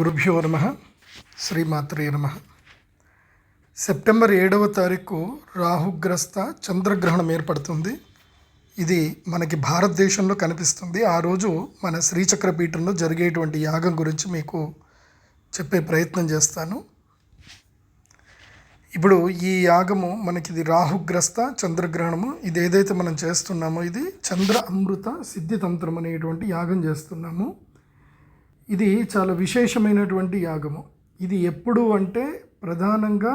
గురుభ్యో నమ. శ్రీమాత్రే నమ. సెప్టెంబర్ ఏడవ తారీఖు రాహుగ్రస్త చంద్రగ్రహణం ఏర్పడుతుంది. ఇది మనకి భారతదేశంలో కనిపిస్తుంది. ఆ రోజు మన శ్రీచక్ర పీఠంలో జరిగేటువంటి యాగం గురించి మీకు చెప్పే ప్రయత్నం చేస్తాను. ఇప్పుడు ఈ యాగము మనకి ఇది రాహుగ్రస్త చంద్రగ్రహణము. ఇది ఏదైతే మనం చేస్తున్నామో ఇది చంద్ర అమృత సిద్ధితంత్రం అనేటువంటి యాగం చేస్తున్నాము. ఇది చాలా విశేషమైనటువంటి యాగము. ఇది ఎప్పుడు అంటే ప్రధానంగా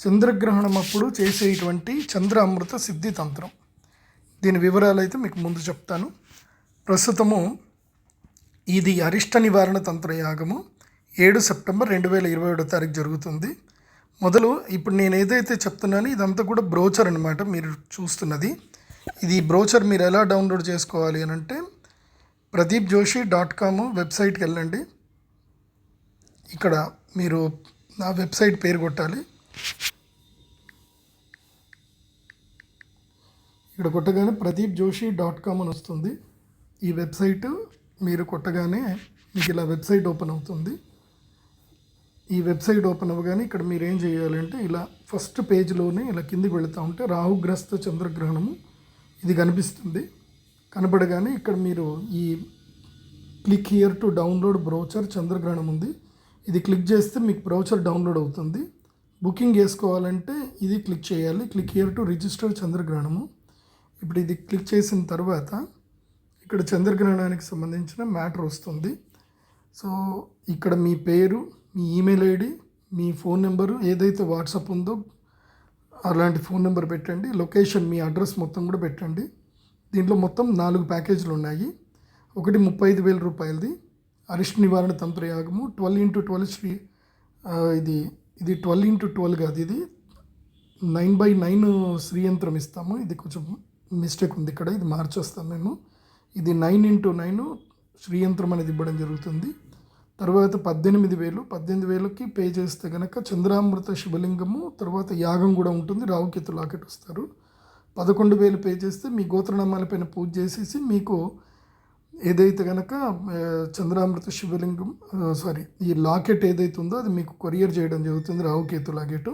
చంద్రగ్రహణం అప్పుడు చేసేటువంటి చంద్ర అమృత సిద్ధి తంత్రం. దీని వివరాలు అయితే మీకు ముందు చెప్తాను. ప్రస్తుతము ఇది అరిష్ట నివారణ తంత్ర యాగము. ఏడు సెప్టెంబర్ రెండు వేల ఇరవై ఏడో తారీఖు జరుగుతుంది. మొదలు ఇప్పుడు నేను ఏదైతే చెప్తున్నానో ఇదంతా కూడా బ్రోచర్ అనమాట మీరు చూస్తున్నది. ఇది బ్రోచర్ మీరు ఎలా డౌన్లోడ్ చేసుకోవాలి అని అంటే ప్రదీప్ జోషి డాట్ కామ్ వెబ్సైట్కి వెళ్ళండి ఇక్కడ మీరు నా వెబ్సైట్ పేరు కొట్టాలి. ఇక్కడ కొట్టగానే ప్రదీప్ జోషి డాట్ కామ్ అని వస్తుంది. ఈ వెబ్సైట్ మీరు కొట్టగానే మీకు ఇలా వెబ్సైట్ ఓపెన్ అవుతుంది. ఈ వెబ్సైట్ ఓపెన్ అవ్వగానే ఇక్కడ మీరు ఏం చేయాలంటే ఇలా ఫస్ట్ పేజ్లోనే ఇలా కిందికి వెళుతూ ఉంటే రాహుగ్రస్త చంద్రగ్రహణము ఇది కనిపిస్తుంది. కనబడగానే ఇక్కడ మీరు ఈ click here to download brochure చంద్రగ్రహణం ఉంది. ఇది క్లిక్ చేస్తే మీకు బ్రౌచర్ డౌన్లోడ్ అవుతుంది. బుకింగ్ చేసుకోవాలంటే ఇది క్లిక్ చేయాలి. క్లిక్ హియర్ టు రిజిస్టర్ చంద్రగ్రహణము. ఇప్పుడు ఇది క్లిక్ చేసిన తర్వాత ఇక్కడ చంద్రగ్రహణానికి సంబంధించిన మ్యాటర్ వస్తుంది. సో ఇక్కడ మీ పేరు మీ ఈమెయిల్ ఐడి మీ ఫోన్ నెంబరు ఏదైతే వాట్సాప్ ఉందో అలాంటి ఫోన్ నెంబర్ పెట్టండి. లొకేషన్ మీ అడ్రస్ మొత్తం కూడా పెట్టండి. దీంట్లో మొత్తం నాలుగు ప్యాకేజీలు ఉన్నాయి. ఒకటి ముప్పై ఐదు వేల రూపాయలది. అరిష్ట నివారణ తంత్రయాగము. ట్వెల్వ్ ఇంటూ ట్వెల్వ్ శ్రీ ఇది ఇది ట్వెల్వ్ ఇంటూ ట్వెల్వ్ కాదు ఇది. నైన్ బై నైన్ శ్రీయంత్రం ఇస్తాము. ఇది కొంచెం మిస్టేక్ ఉంది ఇక్కడ. ఇది మార్చేస్తాం మేము. ఇది నైన్ ఇంటూ నైన్ శ్రీయంత్రం అనేది ఇవ్వడం జరుగుతుంది. తర్వాత పద్దెనిమిది వేలు. పద్దెనిమిది వేలకి పే చేస్తే కనుక చంద్రామృత శివలింగము తర్వాత యాగం కూడా ఉంటుంది. రావుకేతు లాకెట్ వస్తారు. పదకొండు వేలు పే చేస్తే మీ గోత్రనామాలపైన పూజ చేసేసి మీకు ఏదైతే కనుక చంద్రామృత శివలింగం సారీ ఈ లాకెట్ ఏదైతే ఉందో అది మీకు కొరియర్ చేయడం జరుగుతుంది రావుకేతు లాకెట్.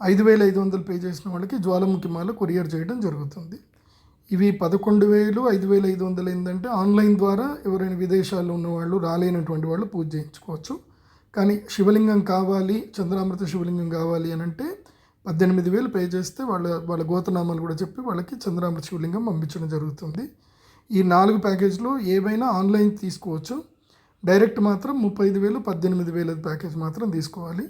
ఐదు వేల ఐదు వందలు పే చేసిన వాళ్ళకి జ్వాలాముఖి మాల కొరియర్ చేయడం జరుగుతుంది. ఇవి పదకొండు వేలు ఐదు వేల ఐదు వందలు ఏంటంటే ఆన్లైన్ ద్వారా ఎవరైనా విదేశాల్లో ఉన్న వాళ్ళు రాలేనటువంటి వాళ్ళు పూజ చేయించుకోవచ్చు. కానీ శివలింగం కావాలి చంద్రామృత శివలింగం కావాలి అని అంటే పద్దెనిమిది వేలు పే చేస్తే వాళ్ళ వాళ్ళ గోతనామాలు కూడా చెప్పి వాళ్ళకి చంద్రామృత శివలింగం పంపించడం జరుగుతుంది. ఈ నాలుగు ప్యాకేజ్లో ఏవైనా ఆన్లైన్ తీసుకోవచ్చు. డైరెక్ట్ మాత్రం ముప్పై ఐదు వేలు పద్దెనిమిది వేల ప్యాకేజ్ మాత్రం తీసుకోవాలి.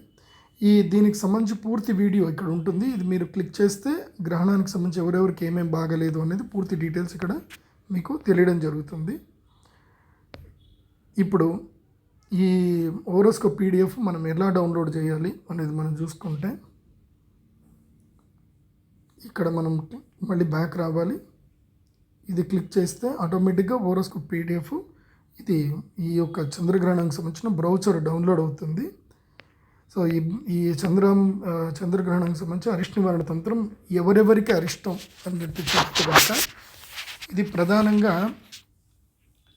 ఈ దీనికి సంబంధించి పూర్తి వీడియో ఇక్కడ ఉంటుంది. ఇది మీరు క్లిక్ చేస్తే గ్రహణానికి సంబంధించి ఎవరెవరికి ఏమేమి బాగలేదు అనేది పూర్తి డీటెయిల్స్ ఇక్కడ మీకు తెలియడం జరుగుతుంది. ఇప్పుడు ఈ ఓరస్కో పీడిఎఫ్ మనం ఎలా డౌన్లోడ్ చేయాలి అనేది మనం చూసుకుంటే ఇక్కడ మనం మళ్ళీ బ్యాక్ రావాలి. ఇది క్లిక్ చేస్తే ఆటోమేటిక్గా ఓరోస్కోప్ పీడిఎఫ్ ఇది ఈ యొక్క చంద్రగ్రహణానికి సంబంధించిన బ్రౌచర్ డౌన్లోడ్ అవుతుంది. సో ఈ ఈ చంద్ర చంద్రగ్రహణానికి సంబంధించి అరిష్ట నివారణ తంత్రం ఎవరెవరికి అరిష్టం అని చెప్పి చెప్తే ఇది ప్రధానంగా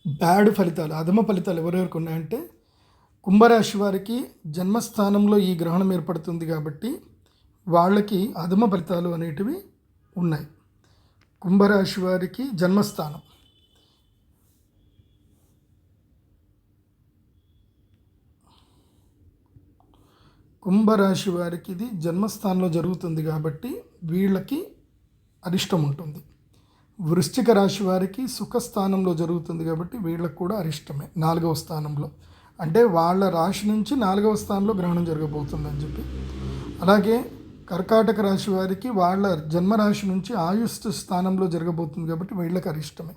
బ్యాడ్ ఫలితాలు అధమ ఫలితాలు ఎవరెవరికి ఉన్నాయంటే కుంభరాశి వారికి జన్మస్థానంలో ఈ గ్రహణం ఏర్పడుతుంది కాబట్టి వాళ్ళకి అధమ ఫలితాలు అనేటివి ఉన్నాయి. కుంభరాశి వారికి జన్మస్థానం. కుంభరాశి వారికి ఇది జన్మస్థానంలో జరుగుతుంది కాబట్టి వీళ్ళకి అరిష్టం ఉంటుంది. వృశ్చిక రాశి వారికి సుఖస్థానంలో జరుగుతుంది కాబట్టి వీళ్ళకి కూడా అరిష్టమే నాలుగవ స్థానంలో. అంటే వాళ్ళ రాశి నుంచి నాలుగవ స్థానంలో గ్రహణం జరగబోతుందని చెప్పి. అలాగే కర్కాటక రాశి వారికి వాళ్ళ జన్మరాశి నుంచి ఆయుష్ స్థానంలో జరగబోతుంది కాబట్టి వీళ్ళకి అరిష్టమే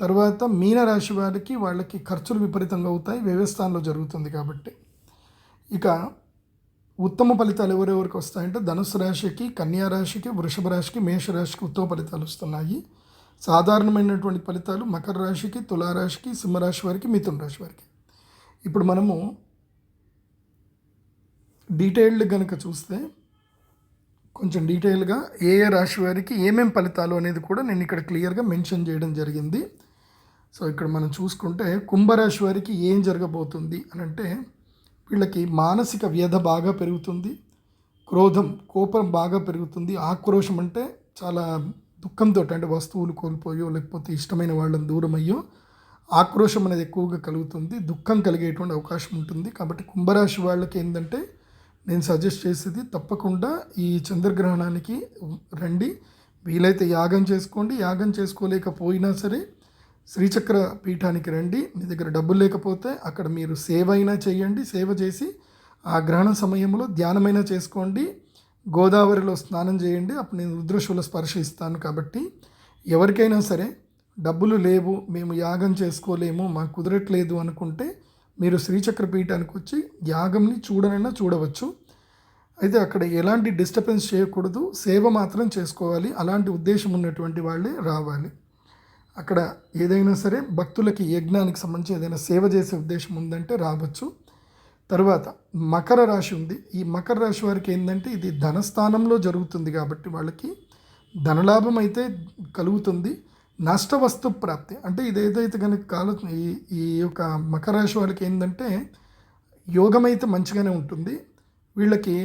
తర్వాత మీన రాశి వారికి వాళ్ళకి ఖర్చులు విపరీతంగా అవుతాయి వ్యవస్థానంలో జరుగుతుంది కాబట్టి. ఇక ఉత్తమ ఫలితాలు ఎవరెవరికి వస్తాయంటే ధనుసు రాశికి కన్యా రాశికి వృషభ రాశికి మేష రాశికి ఉత్తమ ఫలితాలు వస్తున్నాయి. సాధారణమైనటువంటి ఫలితాలు మకర రాశికి తులారాశికి సింహరాశి వారికి మిథున రాశి వారికి. ఇప్పుడు మనము డీటెయిల్డ్ కనుక చూస్తే కొంచెం డీటెయిల్గా ఏ ఏ రాశి వారికి ఏమేం ఫలితాలు అనేది కూడా నేను ఇక్కడ క్లియర్గా మెన్షన్ చేయడం జరిగింది. సో ఇక్కడ మనం చూసుకుంటే కుంభరాశి వారికి ఏం జరగబోతుంది అని అంటే వీళ్ళకి మానసిక వ్యధ బాగా పెరుగుతుంది క్రోధం కోపం బాగా పెరుగుతుంది ఆక్రోశం అంటే చాలా దుఃఖంతో అంటే వస్తువులు కోల్పోయో లేకపోతే ఇష్టమైన వాళ్ళని దూరం అయ్యో ఆక్రోషం అనేది ఎక్కువగా కలుగుతుంది దుఃఖం కలిగేటువంటి అవకాశం ఉంటుంది. కాబట్టి కుంభరాశి వాళ్ళకి ఏంటంటే నేను సజెస్ట్ చేసేది తప్పకుండా ఈ చంద్రగ్రహణానికి రండి. వీలైతే యాగం చేసుకోండి. యాగం చేసుకోలేకపోయినా సరే శ్రీచక్ర పీఠానికి రండి. మీ దగ్గర డబ్బులు లేకపోతే అక్కడ మీరు సేవ అయినా చేయండి. సేవ చేసి ఆ గ్రహణ సమయంలో ధ్యానమైనా చేసుకోండి. గోదావరిలో స్నానం చేయండి. అప్పుడు నేను రుద్రశూల స్పర్శ ఇస్తాను కాబట్టి ఎవరికైనా సరే డబ్బులు లేవు. మేము యాగం చేసుకోలేము. మాకు కుదరట్లేదు అనుకుంటే మీరు శ్రీచక్ర పీఠానికి వచ్చి యాగంని చూడనైనా చూడవచ్చు. అయితే అక్కడ ఎలాంటి డిస్టర్బెన్స్ చేయకూడదు. సేవ మాత్రం చేసుకోవాలి. అలాంటి ఉద్దేశం ఉన్నటువంటి వాళ్ళే రావాలి. అక్కడ ఏదైనా సరే భక్తులకి యజ్ఞానికి సంబంధించి ఏదైనా సేవ చేసే ఉద్దేశం ఉందంటే రావచ్చు. తర్వాత మకర రాశి ఉంది. ఈ మకర రాశి వారికి ఏంటంటే ఇది ధనస్థానంలో జరుగుతుంది కాబట్టి వాళ్ళకి ధనలాభం అయితే కలుగుతుంది. నష్ట వస్తు ప్రాప్తి. అంటే ఇది ఏదైతే కనుక కాలు ఈ ఈ యొక్క మకర రాశి వాళ్ళకి ఏంటంటే యోగం అయితే మంచిగానే ఉంటుంది. వీళ్ళకి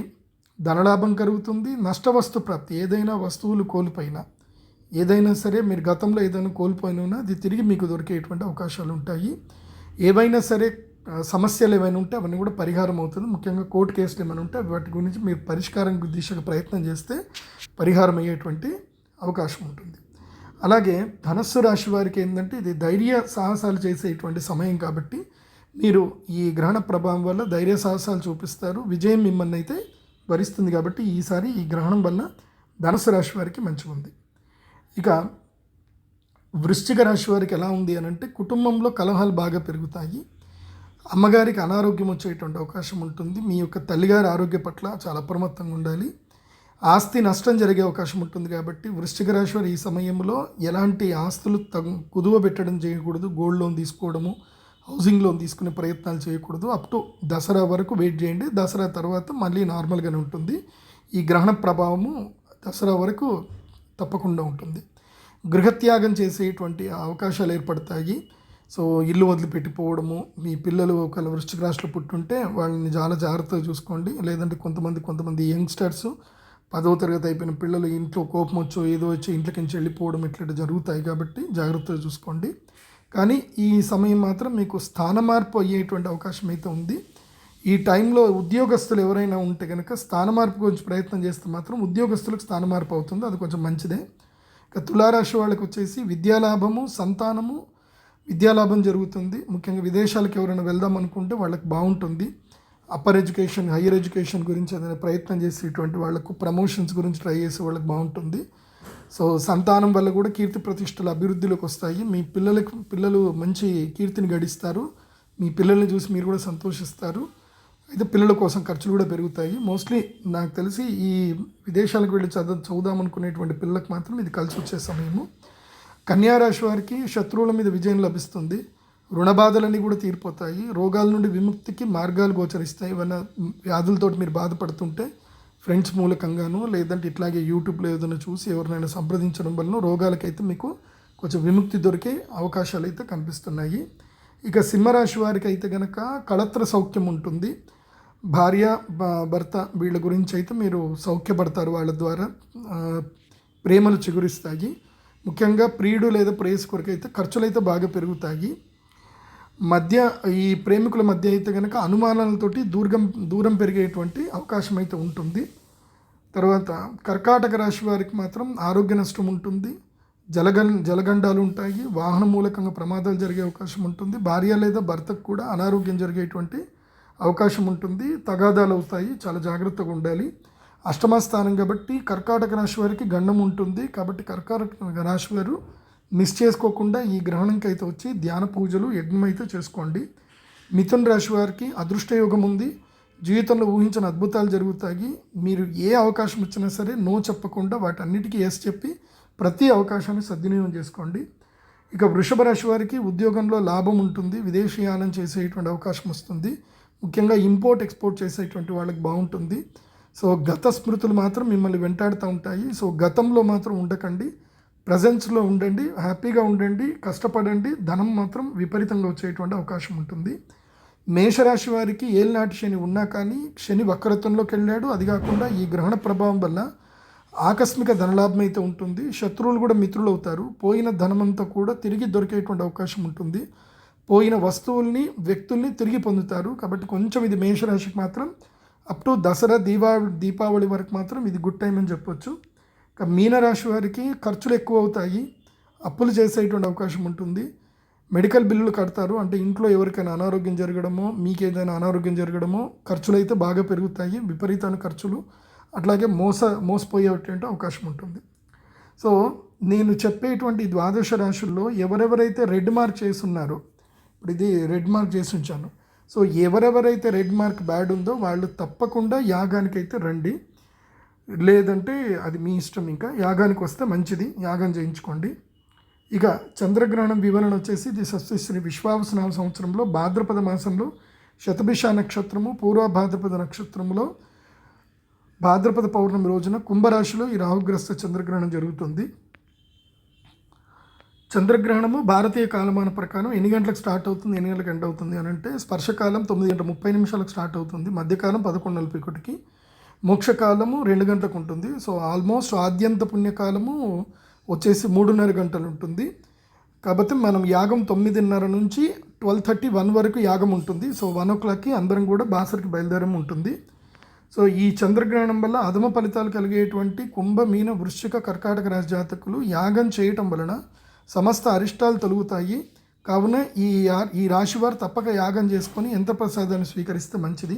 ధనలాభం కలుగుతుంది నష్ట వస్తు ప్రాప్తి. ఏదైనా వస్తువులు కోల్పోయినా ఏదైనా సరే మీరు గతంలో ఏదైనా కోల్పోయినా అది తిరిగి మీకు దొరికేటువంటి అవకాశాలు ఉంటాయి. ఏవైనా సరే సమస్యలు ఏమైనా ఉంటే అవన్నీ కూడా పరిహారం అవుతుంది. ముఖ్యంగా కోర్టు కేసులు ఏమైనా ఉంటే వాటి గురించి మీరు పరిష్కారం దిశగా ప్రయత్నం చేస్తే పరిహారం అయ్యేటువంటి అవకాశం ఉంటుంది. అలాగే ధనస్సు రాశి వారికి ఏంటంటే ఇది ధైర్య సాహసాలు చేసేటువంటి సమయం కాబట్టి మీరు ఈ గ్రహణ ప్రభావం వల్ల ధైర్య సాహసాలు చూపిస్తారు. విజయం మిమ్మల్ని అయితే వరిస్తుంది కాబట్టి ఈసారి ఈ గ్రహణం వల్ల ధనస్సు రాశి వారికి మంచిగా ఉంది. ఇక వృశ్చిక రాశి వారికి ఎలా ఉంది అని అంటే కుటుంబంలో కలహాలు బాగా పెరుగుతాయి. అమ్మగారికి అనారోగ్యం వచ్చేటువంటి అవకాశం ఉంటుంది. మీ యొక్క తల్లిగారి ఆరోగ్య పట్ల చాలా అప్రమత్తంగా ఉండాలి. ఆస్తి నష్టం జరిగే అవకాశం ఉంటుంది కాబట్టి వృశ్చిక రాశి వారు ఈ సమయంలో ఎలాంటి ఆస్తులు తగు కుదువ పెట్టడం చేయకూడదు. గోల్డ్ లోన్ తీసుకోవడము హౌసింగ్ లోన్ తీసుకునే ప్రయత్నాలు చేయకూడదు. అప్ టు దసరా వరకు వెయిట్ చేయండి. దసరా తర్వాత మళ్ళీ నార్మల్గానే ఉంటుంది. ఈ గ్రహణ ప్రభావము దసరా వరకు తప్పకుండా ఉంటుంది. గృహత్యాగం చేసేటువంటి అవకాశాలు ఏర్పడతాయి. సో ఇల్లు వదిలిపెట్టిపోవడము మీ పిల్లలు ఒకవేళ వృశ్చిక రాశిలో పుట్టుంటే వాళ్ళని చాలా జాగ్రత్తగా చూసుకోండి. లేదంటే కొంతమంది కొంతమంది యంగ్స్టర్స్ పదవ తరగతి అయిపోయిన పిల్లలు ఇంట్లో కోపం వచ్చో ఏదో వచ్చి ఇంట్లోకి నుంచి వెళ్ళిపోవడం ఇట్లా జరుగుతాయి కాబట్టి జాగ్రత్తగా చూసుకోండి. కానీ ఈ సమయం మాత్రం మీకు స్థాన మార్పు అయ్యేటువంటి అవకాశం అయితే ఉంది. ఈ టైంలో ఉద్యోగస్తులు ఎవరైనా ఉంటే కనుక స్థాన మార్పు గురించి ప్రయత్నం చేస్తే మాత్రం ఉద్యోగస్తులకు స్థాన మార్పు అవుతుంది. అది కొంచెం మంచిదే. ఇక తులారాశి వాళ్ళకి వచ్చేసి విద్యాలాభము సంతానము విద్యాలాభం జరుగుతుంది. ముఖ్యంగా విదేశాలకు ఎవరైనా వెళ్దాం అనుకుంటే వాళ్ళకి బాగుంటుంది. అప్పర్ ఎడ్యుకేషన్ హయ్యర్ ఎడ్యుకేషన్ గురించి ఏదైనా ప్రయత్నం చేసేటువంటి వాళ్ళకు ప్రమోషన్స్ గురించి ట్రై చేసే వాళ్ళకి బాగుంటుంది. సో సంతానం వల్ల కూడా కీర్తి ప్రతిష్టలు అభివృద్ధిలోకి వస్తాయి. మీ పిల్లలకు పిల్లలు మంచి కీర్తిని గడిస్తారు. మీ పిల్లల్ని చూసి మీరు కూడా సంతోషిస్తారు. అయితే పిల్లల కోసం ఖర్చులు కూడా పెరుగుతాయి. మోస్ట్లీ నాకు తెలిసి ఈ విదేశాలకు వెళ్ళి చదువు చదువుదాం అనుకునేటువంటి పిల్లలకు మాత్రం ఇది కలిసి వచ్చే సమయము. కన్యారాశి వారికి శత్రువుల మీద విజయం లభిస్తుంది. రుణ బాధలన్నీ కూడా తీరిపోతాయి. రోగాల నుండి విముక్తికి మార్గాలు గోచరిస్తాయి ఏమైనా వ్యాధులతో మీరు బాధపడుతుంటే ఫ్రెండ్స్ మూలకంగాను లేదంటే ఇట్లాగే యూట్యూబ్లో ఏదైనా చూసి ఎవరినైనా సంప్రదించడం వలన రోగాలకైతే మీకు కొంచెం విముక్తి దొరికే అవకాశాలు అయితే కనిపిస్తున్నాయి. ఇక సింహరాశి వారికి అయితే కనుక కళత్ర సౌఖ్యం ఉంటుంది. భార్య భ- భర్త వీళ్ళ గురించి అయితే మీరు సౌఖ్యపడతారు వాళ్ళ ద్వారా. ప్రేమలు చిగురిస్తాయి. ముఖ్యంగా ప్రియుడు లేదా ప్రేయస్ కొరకు అయితే ఖర్చులు అయితే బాగా పెరుగుతాయి. మధ్య ఈ ప్రేమికుల మధ్య అయితే కనుక అనుమానాలతోటి దూరం దూరం పెరిగేటువంటి అవకాశం అయితే ఉంటుంది. తర్వాత కర్కాటక రాశి వారికి మాత్రం ఆరోగ్య నష్టం ఉంటుంది. జలగన్ జలగండాలు ఉంటాయి. వాహన మూలకంగా ప్రమాదాలు జరిగే అవకాశం ఉంటుంది. భార్య లేదా భర్తకు కూడా అనారోగ్యం జరిగేటువంటి అవకాశం ఉంటుంది. తగాదాలు అవుతాయి. చాలా జాగ్రత్తగా ఉండాలి. అష్టమ స్థానం కాబట్టి కర్కాటక రాశి వారికి గండం ఉంటుంది. కాబట్టి కర్కాటక రాశి వారు మిస్ చేసుకోకుండా ఈ గ్రహణంకి అయితే వచ్చి ధ్యాన పూజలు యజ్ఞం అయితే చేసుకోండి. మిథున్ రాశి వారికి అదృష్టయోగం ఉంది. జీవితంలో ఊహించిన అద్భుతాలు జరుగుతాయి. మీరు ఏ అవకాశం ఇచ్చినా సరే నో చెప్పకుండా వాటన్నిటికీ ఎస్ చెప్పి ప్రతి అవకాశాన్ని సద్వినియోగం చేసుకోండి. ఇక వృషభ రాశి వారికి ఉద్యోగంలో లాభం ఉంటుంది. విదేశీయానం చేసేటువంటి అవకాశం వస్తుంది. ముఖ్యంగా ఇంపోర్ట్ ఎక్స్పోర్ట్ చేసేటువంటి వాళ్ళకి బాగుంటుంది. సో గత స్మృతులు మాత్రం మిమ్మల్ని వెంటాడుతూ ఉంటాయి. సో గతంలో మాత్రం ఉండకండి. ప్రజెన్స్లో ఉండండి హ్యాపీగా ఉండండి కష్టపడండి ధనం మాత్రం విపరీతంగా వచ్చేటువంటి అవకాశం ఉంటుంది. మేషరాశి వారికి ఏలినాటి శని ఉన్నా కానీ శని వక్రత్వంలోకి వెళ్ళాడు. అది కాకుండా ఈ గ్రహణ ప్రభావం వల్ల ఆకస్మిక ధనలాభం అయితే ఉంటుంది. శత్రువులు కూడా మిత్రులు అవుతారు. పోయిన ధనమంతా కూడా తిరిగి దొరికేటువంటి అవకాశం ఉంటుంది. పోయిన వస్తువుల్ని వ్యక్తుల్ని తిరిగి పొందుతారు. కాబట్టి కొంచెం ఇది మేషరాశికి మాత్రం అప్ టు దసరా దీపావళి దీపావళి వరకు మాత్రం ఇది గుడ్ టైం అని చెప్పొచ్చు. మీనరాశి వారికి ఖర్చులు ఎక్కువ అవుతాయి అప్పులు చేసేటువంటి అవకాశం ఉంటుంది. మెడికల్ బిల్లులు కడతారు. అంటే ఇంట్లో ఎవరికైనా అనారోగ్యం జరగడమో మీకు ఏదైనా అనారోగ్యం జరగడమో ఖర్చులు అయితే బాగా పెరుగుతాయి విపరీతమైన ఖర్చులు. అట్లాగే మోస మోసపోయేటువంటి అవకాశం ఉంటుంది. సో నేను చెప్పేటువంటి ద్వాదశ రాశుల్లో ఎవరెవరైతే రెడ్ మార్క్ చేస్తున్నారో ఇప్పుడు ఇది రెడ్ మార్క్ చేసి ఉంచాను. సో ఎవరెవరైతే రెడ్ మార్క్ బ్యాడ్ ఉందో వాళ్ళు తప్పకుండా యాగానికైతే రండి. లేదంటే అది మీ ఇష్టం ఇంకా. యాగానికి వస్తే మంచిది. యాగం చేయించుకోండి. ఇక చంద్రగ్రహణం వివరణ వచ్చేసి ఇది సస్యశ్రీ విశ్వావసనామ సంవత్సరంలో భాద్రపద మాసంలో శతభిష నక్షత్రము పూర్వ భాద్రపద నక్షత్రంలో భాద్రపద పౌర్ణమి రోజున కుంభరాశిలో ఈ రాహుగ్రస్త చంద్రగ్రహణం జరుగుతుంది. చంద్రగ్రహణము భారతీయ కాలమాన ప్రకారం ఎన్ని గంటలకు స్టార్ట్ అవుతుంది ఎన్ని గంటలకు ఎండ్ అవుతుంది అని అంటే స్పర్శకాలం తొమ్మిది గంటల ముప్పై నిమిషాలకు స్టార్ట్ అవుతుంది. మధ్యకాలం పదకొండు నలభై ఒకటికి. మోక్షకాలము రెండు గంటలకు ఉంటుంది. సో ఆల్మోస్ట్ ఆద్యంత పుణ్యకాలము వచ్చేసి మూడున్నర గంటలు ఉంటుంది. కాబట్టి మనం యాగం తొమ్మిదిన్నర నుంచి ట్వెల్వ్ థర్టీ వన్ వరకు యాగం ఉంటుంది. సో వన్ ఓ క్లాక్కి అందరం కూడా బాసరికి బయలుదేరం ఉంటుంది. సో ఈ చంద్రగ్రహణం వల్ల అధమ ఫలితాలు కలిగేటువంటి కుంభ మీన వృశ్చిక కర్కాటక రాశి జాతకులు యాగం చేయటం వలన సమస్త అరిష్టాలు తొలుగుతాయి. కావున ఈ ఈ రాశి వారు తప్పక యాగం చేసుకొని ఎంత ప్రసాదాన్ని స్వీకరిస్తే మంచిది.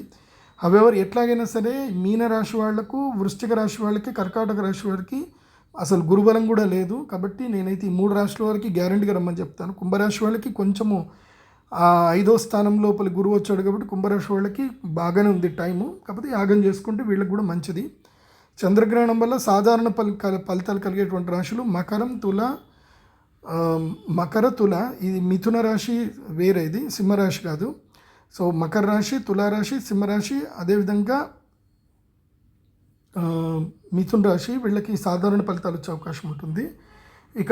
హవెవర్ ఎట్లాగైనా సరే మీన రాశి వాళ్ళకు వృశ్చిక రాశి వాళ్ళకి కర్కాటక రాశి వారికి అసలు గురుబలం కూడా లేదు. కాబట్టి నేనైతే ఈ మూడు రాశుల వారికి గ్యారంటీగా రమ్మని చెప్తాను. కుంభరాశి వాళ్ళకి కొంచెము ఐదో స్థానం లోపల గురువు వచ్చాడు కాబట్టి కుంభరాశి వాళ్ళకి బాగానే ఉంది టైము కాకపోతే యాగం చేసుకుంటే వీళ్ళకి కూడా మంచిది. చంద్రగ్రహణం వల్ల సాధారణ ఫలి కల- ఫలితాలు కలిగేటువంటి రాశులు మకరం తుల మకర తుల. ఇది మిథున రాశి వేరే ఇది సింహరాశి కాదు. సో మకర రాశి తులారాశి సింహరాశి అదేవిధంగా మిథున్ రాశి వీళ్ళకి సాధారణ ఫలితాలు వచ్చే అవకాశం ఉంటుంది. ఇక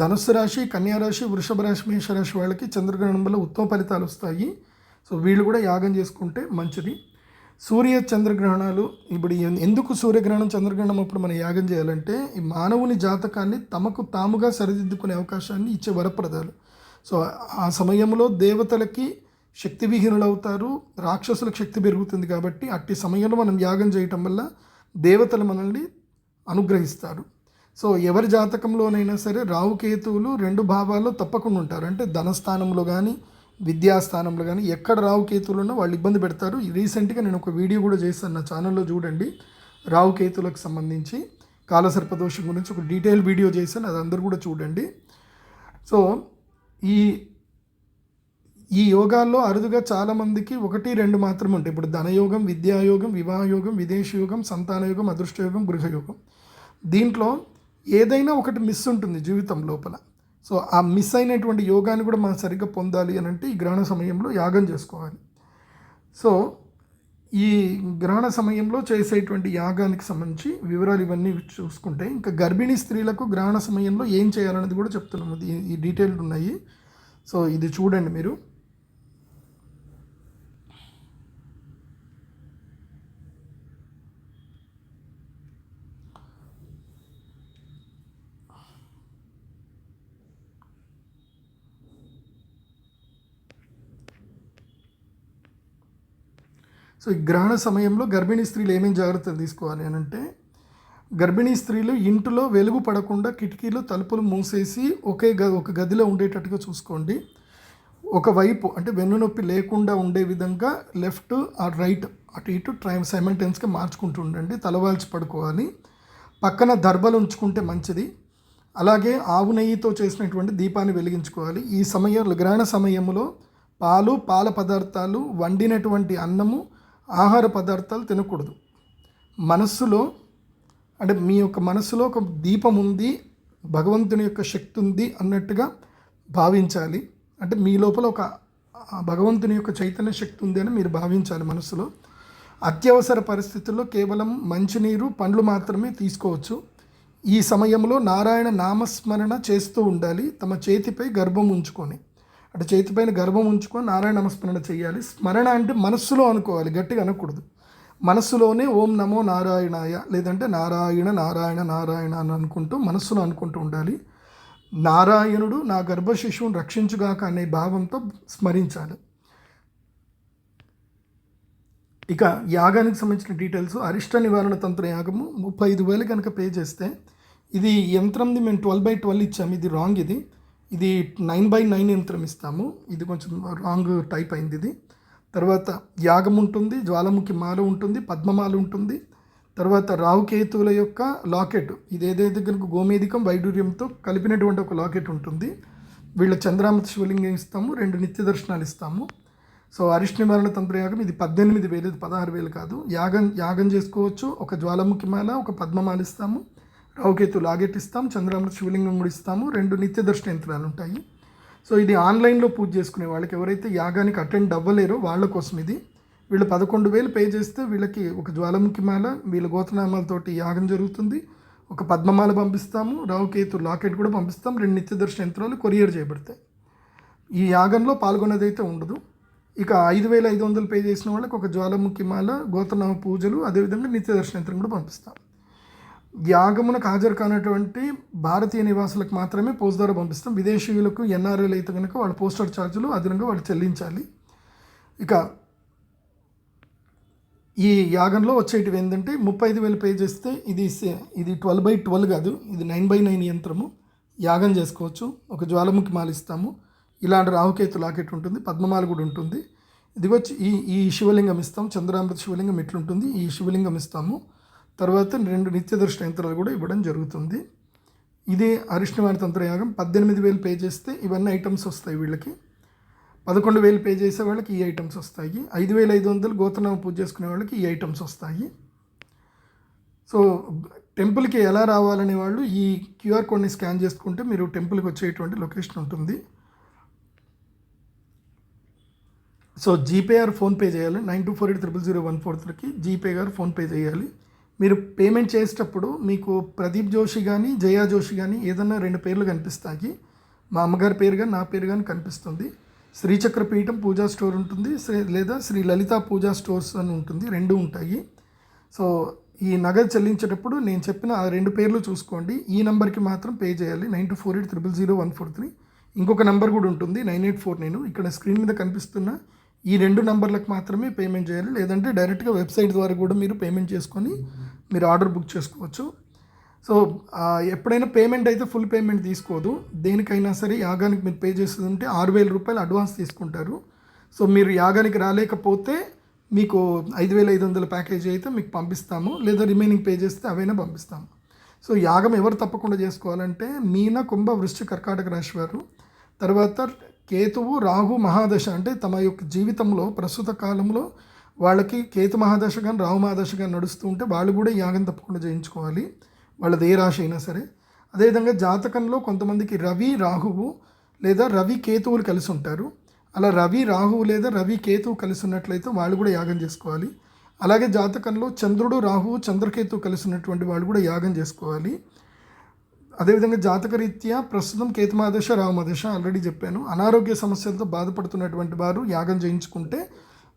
ధనుస్సు రాశి కన్యా రాశి వృషభ రాశి మేషరాశి వాళ్ళకి చంద్రగ్రహణం వల్ల ఉత్తమ ఫలితాలు వస్తాయి. సో వీళ్ళు కూడా యాగం చేసుకుంటే మంచిది. సూర్య చంద్రగ్రహణాలు ఇప్పుడు ఎందుకు సూర్యగ్రహణం చంద్రగ్రహణం అప్పుడు మనం యాగం చేయాలంటే ఈ మానవుని జాతకాన్ని తమకు తాముగా సరిదిద్దుకునే అవకాశాన్ని ఇచ్చే వరప్రదాలు. సో ఆ సమయంలో దేవతలకి శక్తి విహీనులవుతారు రాక్షసులకు శక్తి పెరుగుతుంది కాబట్టి అట్టి సమయంలో మనం యాగం చేయటం వల్ల దేవతలు మనల్ని అనుగ్రహిస్తారు. సో ఎవరి జాతకంలోనైనా సరే రావుకేతువులు రెండు భావాల్లో తప్పకుండా ఉంటారు. అంటే ధనస్థానంలో కానీ విద్యాస్థానంలో కానీ ఎక్కడ రావుకేతువులు ఉన్నా వాళ్ళు ఇబ్బంది పెడతారు. రీసెంట్గా నేను ఒక వీడియో కూడా చేశాను నా ఛానల్లో చూడండి. రావుకేతులకు సంబంధించి కాలసర్పదోషం గురించి ఒక డీటెయిల్ వీడియో చేశాను అది అందరూ కూడా చూడండి. సో ఈ ఈ యోగాల్లో అరుదుగా చాలామందికి ఒకటి రెండు మాత్రమే ఉంటాయి. ఇప్పుడు ధనయోగం విద్యాయోగం వివాహయోగం విదేశీ యోగం సంతానయోగం అదృష్టయోగం గృహయోగం. దీంట్లో ఏదైనా ఒకటి మిస్ ఉంటుంది జీవితం లోపల. సో ఆ మిస్ అయినటువంటి యోగాన్ని కూడా మనం సరిగ్గా పొందాలి అని అంటే ఈ గ్రహణ సమయంలో యాగం చేసుకోవాలి. సో ఈ గ్రహణ సమయంలో చేసేటువంటి యాగానికి సంబంధించి వివరాలు ఇవన్నీ చూసుకుంటే ఇంకా గర్భిణీ స్త్రీలకు గ్రహణ సమయంలో ఏం చేయాలనేది కూడా చెప్తున్నాము. ఇది ఈ డీటెయిల్డ్ ఉన్నాయి. సో ఇది చూడండి మీరు. సో ఈ గ్రహణ సమయంలో గర్భిణీ స్త్రీలు ఏమేమి జాగ్రత్తలు తీసుకోవాలి అని అంటే గర్భిణీ స్త్రీలు ఇంటిలో వెలుగు పడకుండా కిటికీలు తలుపులు మూసేసి ఒకే గ ఒక గదిలో ఉండేటట్టుగా చూసుకోండి. ఒకవైపు అంటే వెన్నునొప్పి లేకుండా ఉండే విధంగా లెఫ్ట్ ఆర్ రైట్ అటు ఇటు ట్రై సైమెంటెన్స్గా మార్చుకుంటూ ఉండండి. తలవాల్చి పడుకోవాలి. పక్కన దర్బలు ఉంచుకుంటే మంచిది. అలాగే ఆవు నెయ్యితో చేసినటువంటి దీపాన్ని వెలిగించుకోవాలి. ఈ సమయంలో గ్రహణ సమయంలో పాలు పాల పదార్థాలు వండినటువంటి అన్నము ఆహార పదార్థాలు తినకూడదు. మనస్సులో అంటే మీ యొక్క మనసులో ఒక దీపం ఉంది భగవంతుని యొక్క శక్తి ఉంది అన్నట్టుగా భావించాలి. అంటే మీ లోపల ఒక భగవంతుని యొక్క చైతన్య శక్తి ఉంది అని మీరు భావించాలి మనసులో అత్యవసర పరిస్థితుల్లో కేవలం మంచినీరు పండ్లు మాత్రమే తీసుకోవచ్చు. ఈ సమయంలో నారాయణ నామస్మరణ చేస్తూ ఉండాలి. తమ చేతిపై గర్భం ఉంచుకొని. అంటే చేతిపైన గర్భం ఉంచుకొని నారాయణ నమస్మరణ చేయాలి. స్మరణ అంటే మనస్సులో అనుకోవాలి గట్టిగా అనకూడదు. మనస్సులోనే ఓం నమో నారాయణాయ లేదంటే నారాయణ నారాయణ నారాయణ అని అనుకుంటూ మనస్సులో అనుకుంటూ ఉండాలి. నారాయణుడు నా గర్భ శిశువును రక్షించుగాక అనే భావంతో స్మరించాలి. ఇక యాగానికి సంబంధించిన డీటెయిల్స్ అరిష్ట నివారణ తంత్ర యాగము ముప్పై ఐదు వేలు కనుక పే చేస్తే ఇది యంత్రంది మేము ట్వెల్వ్ బై ట్వెల్వ్ ఇచ్చాము ఇది రాంగ్ ఇది. ఇది నైన్ బై నైన్ యంత్రం ఇస్తాము ఇది కొంచెం రాంగ్ టైప్ అయింది ఇది. తర్వాత యాగం ఉంటుంది జ్వాలముఖి మాల ఉంటుంది పద్మమాల ఉంటుంది. తర్వాత రావుకేతువుల యొక్క లాకెట్ ఇది ఏదైతే కనుక గోమేధికం వైడూర్యంతో కలిపినటువంటి ఒక లాకెట్ ఉంటుంది. వీళ్ళ చంద్రామతి శివలింగం ఇస్తాము రెండు నిత్య దర్శనాలు ఇస్తాము. సో అరిష్ నివారణ తంత్రయాగం ఇది పద్దెనిమిది వేలు ఇది పదహారు వేలు కాదు. యాగం యాగం చేసుకోవచ్చు. ఒక జ్వాలముఖి మాల ఒక పద్మమాల ఇస్తాము. రావుకేతు లాగెట్ ఇస్తాం చంద్రామృత శివలింగం కూడా ఇస్తాము. రెండు నిత్య దర్శన యంత్రాలు ఉంటాయి. సో ఇది ఆన్లైన్లో పూజ చేసుకునే వాళ్ళకి ఎవరైతే యాగానికి అటెండ్ అవ్వలేరో వాళ్ళ కోసం ఇది. వీళ్ళు పదకొండు వేలు పే చేస్తే వీళ్ళకి ఒక జ్వాలాముఖి మాల వీళ్ళ గోతనామాలతోటి యాగం జరుగుతుంది. ఒక పద్మమాల పంపిస్తాము. రావుకేతు లాకెట్ కూడా పంపిస్తాం. రెండు నిత్య దర్శన యంత్రాలు కొరియర్ చేయబడతాయి. ఈ యాగంలో పాల్గొనేదైతే ఉండదు. ఇక ఐదు వేల ఐదు వందలు పే చేసిన వాళ్ళకి ఒక జ్వాలాముఖి మాల గోతనామ పూజలు అదేవిధంగా నిత్య దర్శన యంత్రం కూడా పంపిస్తాం. యాగమునకు హాజరు కానటువంటి భారతీయ నివాసులకు మాత్రమే పోస్ట్ ద్వారా పంపిస్తాం. విదేశీయులకు ఎన్ఆర్ఐలు అయితే కనుక వాళ్ళ పోస్టర్ ఛార్జీలు అదనంగా వాళ్ళు చెల్లించాలి. ఇక ఈ యాగంలో వచ్చేటివి ఏంటంటే ముప్పై ఐదు వేలు పే చేస్తే ఇది సే- ఇది ట్వెల్వ్ బై ట్వెల్వ్ కాదు ఇది నైన్ బై నైన్ యంత్రము. యాగం చేసుకోవచ్చు. ఒక జ్వాలముఖి మాలిస్తాము. ఇలాంటి రాహుకేతు లాకెట్ ఉంటుంది పద్మమాల కూడా ఉంటుంది. ఇది వచ్చి ఈ ఈ శివలింగం ఇస్తాం. చంద్రామృత శివలింగం ఇట్లుంటుంది. ఈ శివలింగం ఇస్తాము. తర్వాత రెండు నిత్యదర్శన యంత్రాలు కూడా ఇవ్వడం జరుగుతుంది. ఇది అరిష్ణవారి తంత్రయాగం పద్దెనిమిది వేలు పే చేస్తే ఇవన్నీ ఐటమ్స్ వస్తాయి వీళ్ళకి. పదకొండు వేలు పే చేసే వాళ్ళకి ఈ ఐటమ్స్ వస్తాయి. ఐదు వేల ఐదు వందలు గోతనామ పూజ చేసుకునే వాళ్ళకి ఈ ఐటమ్స్ వస్తాయి. సో టెంపుల్కి ఎలా రావాలనే వాళ్ళు ఈ క్యూఆర్ కోడ్ని స్కాన్ చేసుకుంటే మీరు టెంపుల్కి వచ్చేటువంటి లొకేషన్ ఉంటుంది. సో జీపే ఆర్ ఫోన్పే చేయాలి. Nine two four eight triple zero one four త్రీకి జీపే గారు ఫోన్పే చేయాలి. మీరు పేమెంట్ చేసేటప్పుడు మీకు ప్రదీప్ జోషి కానీ జయా జోషి కానీ ఏదన్నా రెండు పేర్లు కనిపిస్తాయి. మా అమ్మగారి పేరు కానీ నా పేరు కానీ కనిపిస్తుంది. శ్రీచక్ర పీఠం పూజా స్టోర్ ఉంటుంది. శ్రీ లేదా శ్రీ లలిత పూజా స్టోర్స్ అని ఉంటుంది. రెండు ఉంటాయి. సో ఈ నగదు చెల్లించేటప్పుడు నేను చెప్పిన ఆ రెండు పేర్లు చూసుకోండి. ఈ నెంబర్కి మాత్రం పే చేయాలి. Nine two four eight triple zero one four three. ఇంకొక నెంబర్ కూడా ఉంటుంది. నైన్ ఎయిట్ ఫోర్ నేను ఇక్కడ స్క్రీన్ మీద కనిపిస్తున్న ఈ రెండు నెంబర్లకు మాత్రమే పేమెంట్ చేయాలి. లేదంటే డైరెక్ట్గా వెబ్సైట్ ద్వారా కూడా మీరు పేమెంట్ చేసుకొని మీరు ఆర్డర్ బుక్ చేసుకోవచ్చు. సో ఎప్పుడైనా పేమెంట్ అయితే ఫుల్ పేమెంట్ తీసుకోదు. దేనికైనా సరే యాగానికి మీరు పే చేస్తుంటే ఆరు వేల రూపాయలు అడ్వాన్స్ తీసుకుంటారు. సో మీరు యాగానికి రాలేకపోతే మీకు ఐదు వేల ఐదు వందల ప్యాకేజీ అయితే మీకు పంపిస్తాము. లేదా రిమైనింగ్ పే చేస్తే అవైనా పంపిస్తాము. సో యాగం ఎవరు తప్పకుండా చేసుకోవాలంటే మీన కుంభ వృష్టి కర్కాటక రాశి వారు. తర్వాత కేతువు రాహు మహాదశ అంటే తమ యొక్క జీవితంలో ప్రస్తుత కాలంలో వాళ్ళకి కేతు మహాదశ కానీ రాహు మహాదశ కానీ నడుస్తూ ఉంటే వాళ్ళు కూడా యాగం తప్పకుండా చేయించుకోవాలి వాళ్ళది ఏ రాశి అయినా సరే. అదేవిధంగా జాతకంలో కొంతమందికి రవి రాహువు లేదా రవి కేతువులు కలిసి ఉంటారు. అలా రవి రాహువు లేదా రవి కేతువు కలిసి ఉన్నట్లయితే వాళ్ళు కూడా యాగం చేసుకోవాలి. అలాగే జాతకంలో చంద్రుడు రాహువు చంద్రకేతువు కలిసి ఉన్నటువంటి వాళ్ళు కూడా యాగం చేసుకోవాలి. అదేవిధంగా జాతకరీత్యా ప్రస్తుతం కేతుమాదశ రామదశ ఆల్రెడీ చెప్పాను. అనారోగ్య సమస్యలతో బాధపడుతున్నటువంటి వారు యాగం చేయించుకుంటే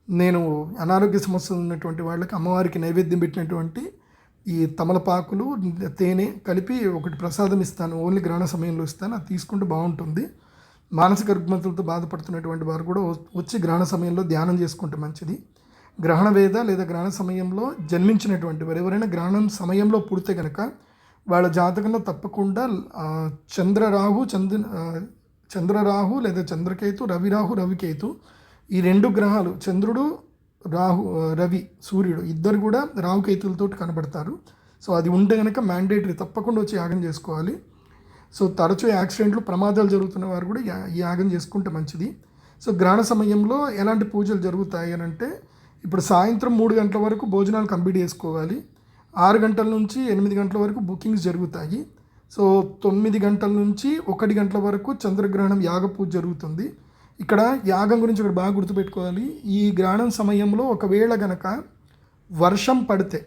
నేను అనారోగ్య సమస్యలు ఉన్నటువంటి వాళ్ళకి అమ్మవారికి నైవేద్యం పెట్టినటువంటి ఈ తమలపాకులు తేనె కలిపి ఒకటి ప్రసాదం ఇస్తాను. ఓన్లీ గ్రహణ సమయంలో ఇస్తాను. అది తీసుకుంటే బాగుంటుంది. మానసిక రుగ్మతలతో బాధపడుతున్నటువంటి వారు కూడా వచ్చి గ్రహణ సమయంలో ధ్యానం చేసుకుంటే మంచిది. గ్రహణ వేద లేదా గ్రహణ సమయంలో జన్మించినటువంటి వారు ఎవరైనా గ్రహణం సమయంలో పుడితే కనుక వాళ్ళ జాతకంలో తప్పకుండా చంద్రరాహు చంద్ర చంద్రరాహు లేదా చంద్రకేతు రవిరాహు రవికేతు ఈ రెండు గ్రహాలు చంద్రుడు రాహు రవి సూర్యుడు ఇద్దరు కూడా రాహుకైతులతో కనబడతారు. సో అది ఉంటే కనుక మ్యాండేటరీ తప్పకుండా వచ్చి యాగం చేసుకోవాలి. సో తరచూ యాక్సిడెంట్లు ప్రమాదాలు జరుగుతున్న వారు కూడా యాగం చేసుకుంటే మంచిది. సో గ్రహణ సమయంలో ఎలాంటి పూజలు జరుగుతాయి అని అంటే ఇప్పుడు సాయంత్రం మూడు గంటల వరకు భోజనాలు కంప్లీట్ చేసుకోవాలి. ఆరు గంటల నుంచి ఎనిమిది గంటల వరకు బుకింగ్స్ జరుగుతాయి. సో తొమ్మిది గంటల నుంచి ఒకటి గంటల వరకు చంద్రగ్రహణం యాగ పూజ జరుగుతుంది. ఇక్కడ యాగం గురించి ఇక్కడ బాగా గుర్తుపెట్టుకోవాలి. ఈ గ్రహణం సమయంలో ఒకవేళ గనక వర్షం పడితే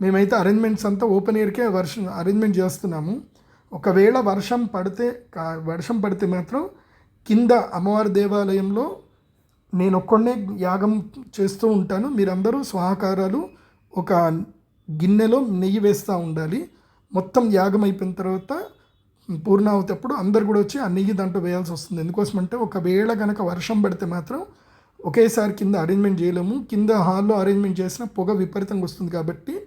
మేమైతే అరేంజ్మెంట్స్ అంతా ఓపెన్ ఎయిర్కే వర్షం అరేంజ్మెంట్ చేస్తున్నాము. ఒకవేళ వర్షం పడితే కా- వర్షం పడితే మాత్రం కింద అమ్మవారి దేవాలయంలో నేను ఒక్కడనే యాగం చేస్తూ ఉంటాను. మీరందరూ స్వాహకారాలు ఒక గిన్నెలో నెయ్యి వేస్తూ ఉండాలి. మొత్తం యాగం అయిపోయిన తర్వాత పూర్ణ అవుతేప్పుడు అందరు కూడా వచ్చి ఆ నెయ్యి దాంట్లో వేయాల్సి వస్తుంది. ఎందుకోసం అంటే ఒకవేళ కనుక వర్షం పడితే మాత్రం ఒకేసారి కింద అరేంజ్మెంట్ చేయలేము. కింద హాల్లో అరేంజ్మెంట్ చేసిన పొగ విపరీతంగా వస్తుంది కాబట్టి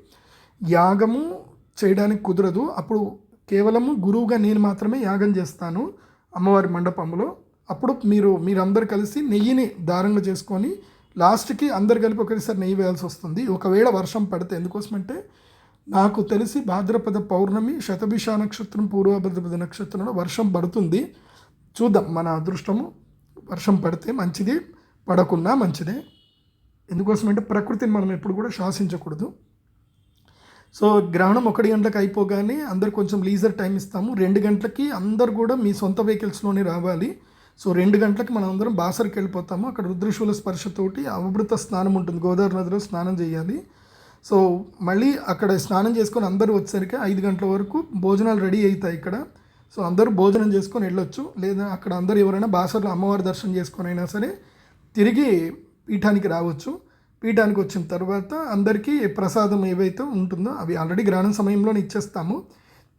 యాగము చేయడానికి కుదరదు. అప్పుడు కేవలము గురువుగా నేను మాత్రమే యాగం చేస్తాను అమ్మవారి మండపంలో. అప్పుడు మీరు మీరందరు కలిసి నెయ్యిని దారంగా చేసుకొని లాస్ట్కి అందరు కలిపి ఒకసారి నెయ్యి వేయాల్సి వస్తుంది. ఒకవేళ వర్షం పడితే ఎందుకోసమంటే నాకు తెలిసి భాద్రపద పౌర్ణమి శతభిష నక్షత్రం పూర్వభద్రపద నక్షత్రంలో వర్షం పడుతుంది. చూద్దాం మన అదృష్టము వర్షం పడితే మంచిది పడకున్నా మంచిదే. ఎందుకోసమంటే ప్రకృతిని మనం ఎప్పుడు కూడా శాసించకూడదు. సో గ్రహణం ఒకటి గంటలకు అయిపోగానే అందరు కొంచెం లీజర్ టైం ఇస్తాము. రెండు గంటలకి అందరు కూడా మీ సొంత వెహికల్స్లోనే రావాలి. సో రెండు గంటలకు మనం అందరం బాసరికి వెళ్ళిపోతాము. అక్కడ రుద్రశూల స్పర్శతోటి అవభృత స్నానం ఉంటుంది. గోదావరి నదిలో స్నానం చేయాలి. సో మళ్ళీ అక్కడ స్నానం చేసుకొని అందరూ వచ్చేసరికి ఐదు గంటల వరకు భోజనాలు రెడీ అవుతాయి ఇక్కడ. సో అందరూ భోజనం చేసుకొని వెళ్ళొచ్చు. లేదా అక్కడ అందరూ ఎవరైనా బాసర్లో అమ్మవారి దర్శనం చేసుకొని అయినా సరే తిరిగి పీఠానికి రావచ్చు. పీఠానికి వచ్చిన తర్వాత అందరికీ ప్రసాదం ఏవైతే ఉంటుందో అవి ఆల్రెడీ గ్రహణం సమయంలోనే ఇచ్చేస్తాము.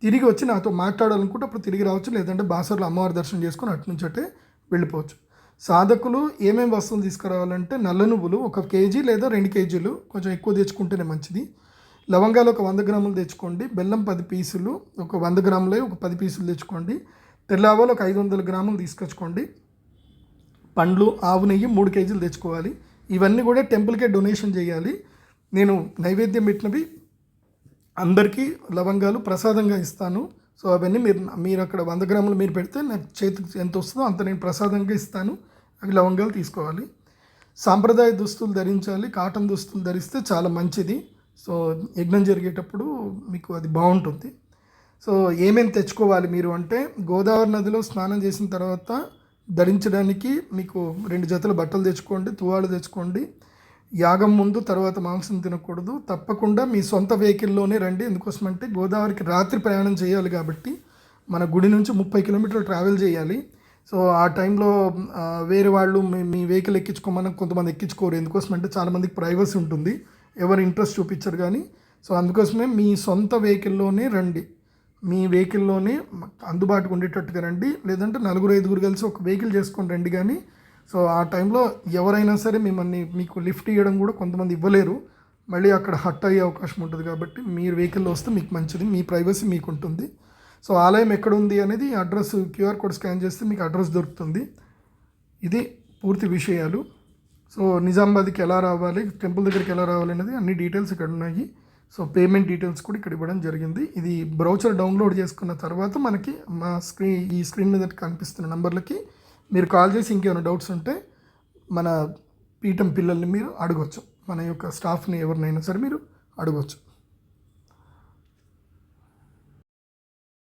తిరిగి వచ్చి నాతో మాట్లాడాలనుకుంటే అప్పుడు తిరిగి రావచ్చు. లేదంటే బాసర్లో అమ్మవారి దర్శనం చేసుకొని అటు నుంచి అటే వెళ్ళిపోవచ్చు. సాధకులు ఏమేమి వస్తువులు తీసుకురావాలంటే నల్ల నువ్వులు ఒక కేజీ లేదా రెండు కేజీలు కొంచెం ఎక్కువ తెచ్చుకుంటేనే మంచిది. లవంగాలు ఒక వంద గ్రాములు తెచ్చుకోండి. బెల్లం పది పీసులు ఒక వంద గ్రాములే ఒక పది పీసులు తెచ్చుకోండి. తెల్లావాలు ఒక ఐదు వందల గ్రాములు తీసుకొచ్చుకోండి. పండ్లు ఆవు నెయ్యి మూడు కేజీలు తెచ్చుకోవాలి. ఇవన్నీ కూడా టెంపుల్కే డొనేషన్ చేయాలి. నేను నైవేద్యం పెట్టినవి అందరికీ లవంగాలు ప్రసాదంగా ఇస్తాను. సో అవన్నీ మీరు మీరు అక్కడ వంద గ్రాములు మీరు పెడితే నాకు చేతికి ఎంత వస్తుందో అంత నేను ప్రసాదంగా ఇస్తాను. అవి లవంగాలు తీసుకోవాలి. సాంప్రదాయ దుస్తులు ధరించాలి కాటన్ దుస్తులు ధరిస్తే చాలా మంచిది. సో యజ్ఞం జరిగేటప్పుడు మీకు అది బాగుంటుంది. సో ఏమేమి తెచ్చుకోవాలి మీరు అంటే గోదావరి నదిలో స్నానం చేసిన తర్వాత ధరించడానికి మీకు రెండు జతల బట్టలు తెచ్చుకోండి తువాలు తెచ్చుకోండి యాగం ముందు తర్వాత మాంసం తినకూడదు. తప్పకుండా మీ సొంత వెహికల్లోనే రండి. ఎందుకోసమంటే గోదావరికి రాత్రి ప్రయాణం చేయాలి కాబట్టి మన గుడి నుంచి ముప్పై కిలోమీటర్లు ట్రావెల్ చేయాలి. సో ఆ టైంలో వేరే వాళ్ళు మీ మీ వెహికల్ ఎక్కించుకోమని కొంతమంది ఎక్కించుకోరు. ఎందుకోసమంటే చాలామందికి ప్రైవసీ ఉంటుంది. ఎవరు ఇంట్రెస్ట్ చూపించరు కానీ. సో అందుకోసమే మీ సొంత వెహికల్లోనే రండి. మీ వెహికల్లోనే అందుబాటుకు ఉండేటట్టుగా రండి. లేదంటే నలుగురు ఐదుగురు కలిసి ఒక వెహికల్ చేసుకొని రండి కానీ సో ఆ టైంలో ఎవరైనా సరే మిమ్మల్ని మీకు లిఫ్ట్ ఇవ్వడం కూడా కొంతమంది ఇవ్వలేరు. మళ్ళీ అక్కడ హట్ అయ్యే అవకాశం ఉంటుంది కాబట్టి మీరు వెహికల్లో వస్తే మీకు మంచిది మీ ప్రైవసీ మీకు ఉంటుంది. సో ఆలయం ఎక్కడ ఉంది అనేది అడ్రస్ క్యూఆర్ కోడ్ స్కాన్ చేస్తే మీకు అడ్రస్ దొరుకుతుంది. ఇది పూర్తి విషయాలు. సో నిజామాబాద్కి ఎలా రావాలి టెంపుల్ దగ్గరికి ఎలా రావాలి అనేది అన్ని డీటెయిల్స్ ఇక్కడ ఉన్నాయి. సో పేమెంట్ డీటెయిల్స్ కూడా ఇక్కడ ఇవ్వడం జరిగింది. ఇది బ్రౌచర్ డౌన్లోడ్ చేసుకున్న తర్వాత మనకి మా స్క్రీన్ ఈ స్క్రీన్ మీద కనిపిస్తున్న నంబర్లకి మీరు కాల్ చేసి ఇంకేమైనా డౌట్స్ ఉంటే మన పీఠం పిల్లల్ని మీరు అడగవచ్చు మన యొక్క స్టాఫ్ని ఎవరినైనా సరే మీరు అడగవచ్చు